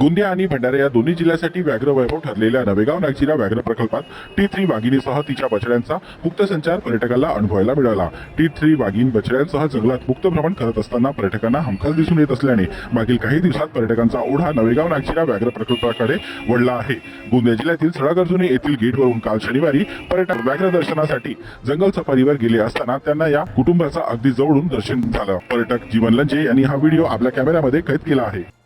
गोंदिया आणि भंडारा या दोन्ही जिल्ह्यासाठी व्याघ्र वैभव ठरलेल्या नवेगाव नागझिरा व्याघ्र प्रकल्पात टी थ्री वाघिणीसह तिच्या बछड्यांचा मुक्त संचार पर्यटकाला अनुभवायला मिळाला. टी थ्री वाघीण बछड्यांसह जंगलात मुक्त भ्रमण करत असताना पर्यटकांना हमखास दिसून येत असल्याने मागील काही दिवसात पर्यटकांचा ओढा नवेगाव नागझिरा व्याघ्र प्रकल्पाकडे वळला आहे. गोंदिया जिल्ह्यातील सडागर्जुनी येथील गेटवरून काल शनिवारी पर्यटक व्याघ्र दर्शनासाठी जंगल सफारीवर गेले असताना त्यांना या कुटुंबाचा अगदी जवळून दर्शन झालं. पर्यटक जीवन लंजे यांनी हा व्हिडिओ आपल्या कॅमेऱ्यामध्ये कैद केला आहे.